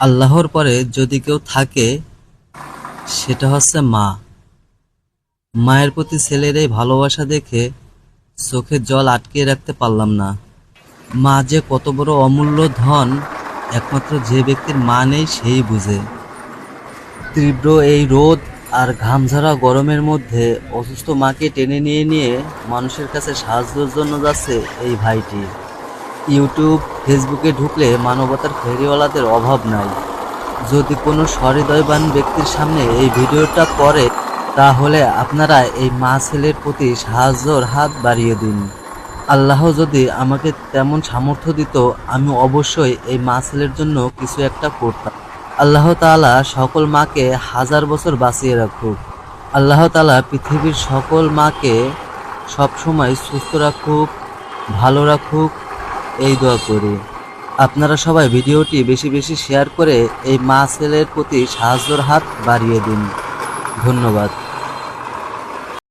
আল্লাহর পরে যদি কেউ থাকে, সেটা হচ্ছে মা। মায়ের প্রতি ছেলের এই ভালোবাসা দেখে চোখের জল আটকিয়ে রাখতে পারলাম না। মা যে কত বড় অমূল্য ধন, একমাত্র যে ব্যক্তির মা নেই সেই বুঝে। তীব্র এই রোদ আর ঘামঝাড়া গরমের মধ্যে অসুস্থ মাকে টেনে নিয়ে নিয়ে মানুষের কাছে সাহায্যের জন্য যাচ্ছে এই ভাইটি। ইউটিউব, ফেসবুকে ঢুকলে মানবতার ফেরিওয়ালাদের অভাব নাই। যদি কোনো সহৃদয়বান ব্যক্তির সামনে এই ভিডিওটা পড়ে, তাহলে আপনারা এই মা ছেলের প্রতি সাহায্যর হাত বাড়িয়ে দিন। আল্লাহ যদি আমাকে তেমন সামর্থ্য দিত, আমি অবশ্যই এই মা ছেলের জন্য কিছু একটা করতাম। আল্লাহ তাআলা সকল মাকে হাজার বছর বাঁচিয়ে রাখুক। আল্লাহ তালা পৃথিবীর সকল মাকে সবসময় সুস্থ রাখুক, ভালো রাখুক এই দোয়া করি। আপনারা সবাই ভিডিওটি বেশি বেশি শেয়ার করে এই মা ছেলের প্রতি সাহায্যর হাত বাড়িয়ে দিন। ধন্যবাদ।